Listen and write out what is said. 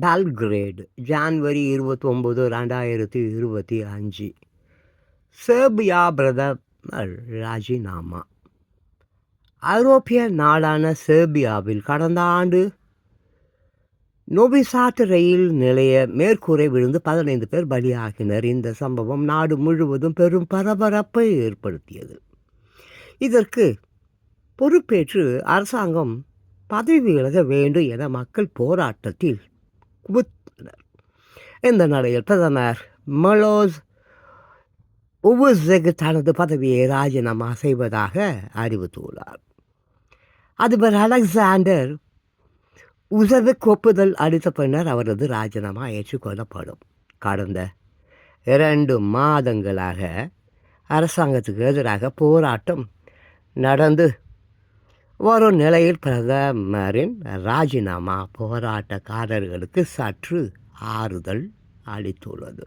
Belgrade January இருபத்தொம்போது ரெண்டாயிரத்தி இருபத்தி அஞ்சு. சேர்பியா பிரதமர் ராஜினாமா. ஐரோப்பிய நாடான சேர்பியாவில் கடந்த ஆண்டு நோபிசாட் ரயில் நிலைய மேற்கூரை விழுந்து பதினைந்து பேர் பலியாகினர். இந்த சம்பவம் நாடு முழுவதும் பெரும் பரபரப்பை ஏற்படுத்தியது. இதற்கு பொறுப்பேற்று அரசாங்கம் பதவி விலக வேண்டும் என மக்கள் போராட்டத்தில் குவித்தனர் இந்த நிலையில் பிரதமர் மலோஸ் உவுசெக் தனது பதவியை ராஜினாமா செய்வதாக அறிவித்துள்ளார் அதிபர் அலெக்சாண்டர் உசவுக்கு ஒப்புதல் அளித்த பின்னர் அவரது ராஜினாமா ஏற்றுக்கொள்ளப்படும் கடந்த இரண்டு மாதங்களாக அரசாங்கத்துக்கு எதிராக போராட்டம் நடந்து வரும் நிலையில் பிரதமரின் ராஜினாமா போராட்டக்காரர்களுக்கு சற்று ஆறுதல் அளித்துள்ளது.